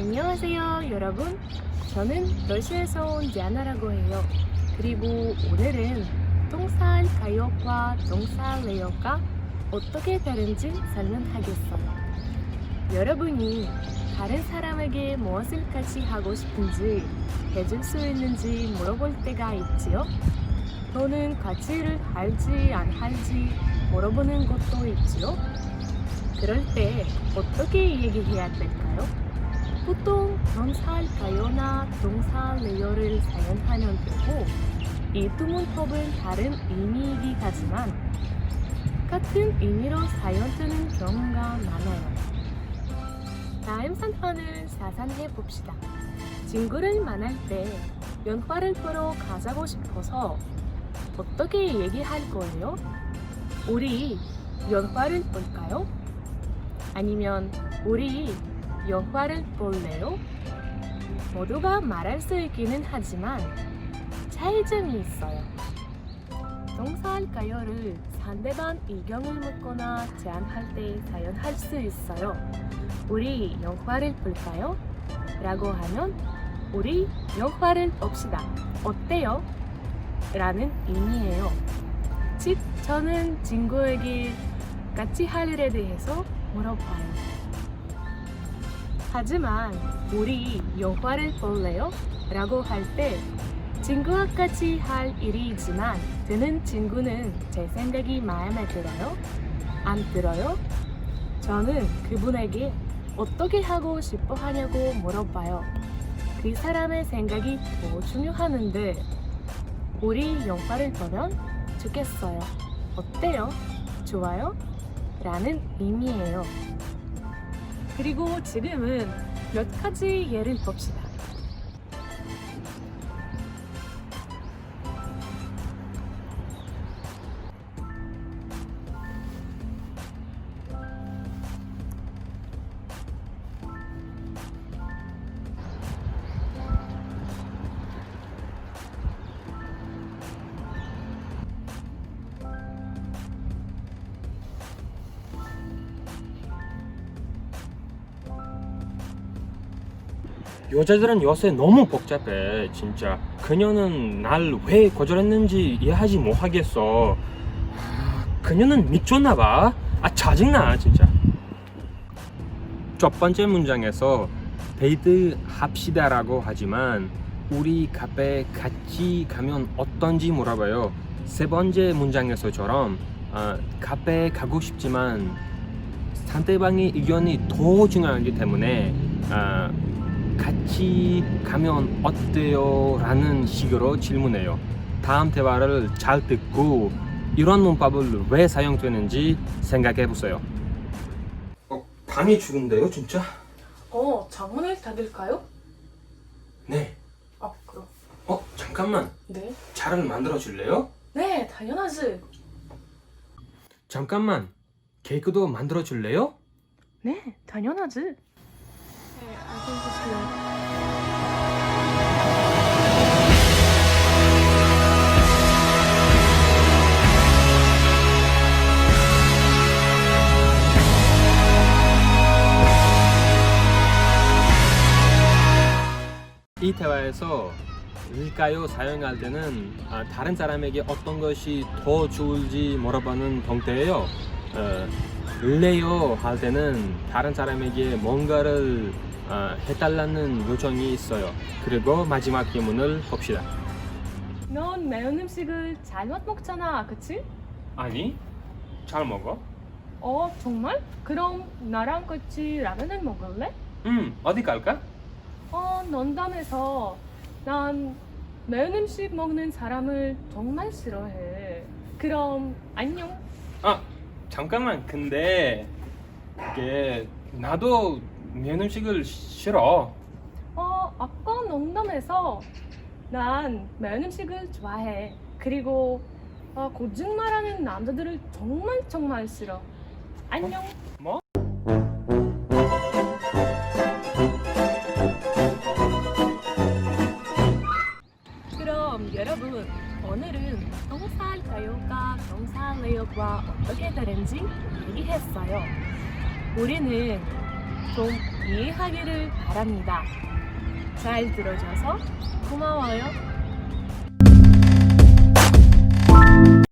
안녕하세요, 여러분. 저는 러시아에서 온 디아나라고 해요. 그리고 오늘은 동산 가역과 동산 레역가 어떻게 다른지 설명하겠어요. 여러분이 다른 사람에게 무엇을 같이 하고 싶은지 해줄 수 있는지 물어볼 때가 있지요? 또는 같이를 할지 안 할지 물어보는 것도 있지요? 그럴 때 어떻게 얘기해야 될까요? 보통 동사할까요나 동사레어를 사용하면 되고 이두 문법은 다른 의미이긴 하지만 같은 의미로 사용되는 경우가 많아요. 다음 산편을 사산해 봅시다. 친구를 만날 때 연화를 보러 가자고 싶어서 어떻게 얘기할 거예요? 우리 연화를 볼까요? 아니면 우리 영화를 볼래요? 모두가 말할 수 있기는 하지만 차이점이 있어요. 동사할까요를 상대방 의견을 묻거나 제안할 때 사용할 수 있어요. 우리 영화를 볼까요? 라고 하면 우리 영화를 봅시다. 어때요? 라는 의미예요. 즉, 저는 친구에게 같이 할 일에 대해서 물어봐요. 하지만 우리 영화를 볼래요? 라고 할 때 친구와 같이 할 일이지만 드는 친구는 제 생각이 마음에 들어요? 안 들어요? 저는 그분에게 어떻게 하고 싶어 하냐고 물어봐요. 그 사람의 생각이 더 중요하는데 우리 영화를 보면 좋겠어요. 어때요? 좋아요? 라는 의미예요. 그리고 지금은 몇 가지 예를 봅시다. 여자들은 요새 너무 복잡해 진짜. 그녀는 날 왜 거절했는지 이해하지 못하겠어. 아, 그녀는 미쳤나 봐 아 짜증나 진짜. 첫 번째 문장에서 데이트 합시다 라고 하지만 우리 카페 같이 가면 어떤지 물어봐요. 세 번째 문장에서처럼 아, 카페 가고 싶지만 상대방의 의견이 더 중요하기 때문에 아, 같이 가면 어때요? 라는 식으로 질문해요. 다음 대화를 잘 듣고 이런 문법을 왜 사용되는지 생각해 보세요. 어, 밤이 죽은데요, 진짜? 어, 창문을 닫을까요? 네. 아, 그럼. 어, 잠깐만. 네. 차를 만들어 줄래요? 네, 당연하지. 잠깐만. 케이크도 만들어 줄래요? 네, 당연하지. 네. 이 대화에서 일까요 사용할 때는 아, 다른 사람에게 어떤 것이 더 좋을지 물어보는 형태예요. 어, 레요 할 때는 다른 사람에게 뭔가를 아, 해달라는 요청이 있어요. 그리고 마지막 질문을 봅시다. 넌 매운 음식을 잘못 먹잖아, 그치? 아니, 잘 먹어? 어, 정말? 그럼 나랑 같이 라면을 먹을래? 음, 어디 갈까? 어, 농담해서 난 매운 음식 먹는 사람을 정말 싫어해. 그럼 안녕. 아, 잠깐만. 근데 이게 나도 매운 음식을 싫어. 어, 아까 농담해서 난 매운 음식을 좋아해. 그리고 어, 거짓말하는 남자들을 정말 정말 싫어. 안녕. 뭐? 그럼 여러분 오늘은 동사할까요가 동사레역과 어떻게 다른지 얘기했어요. 우리는 좀 이해하기를 바랍니다. 잘 들어줘서 고마워요.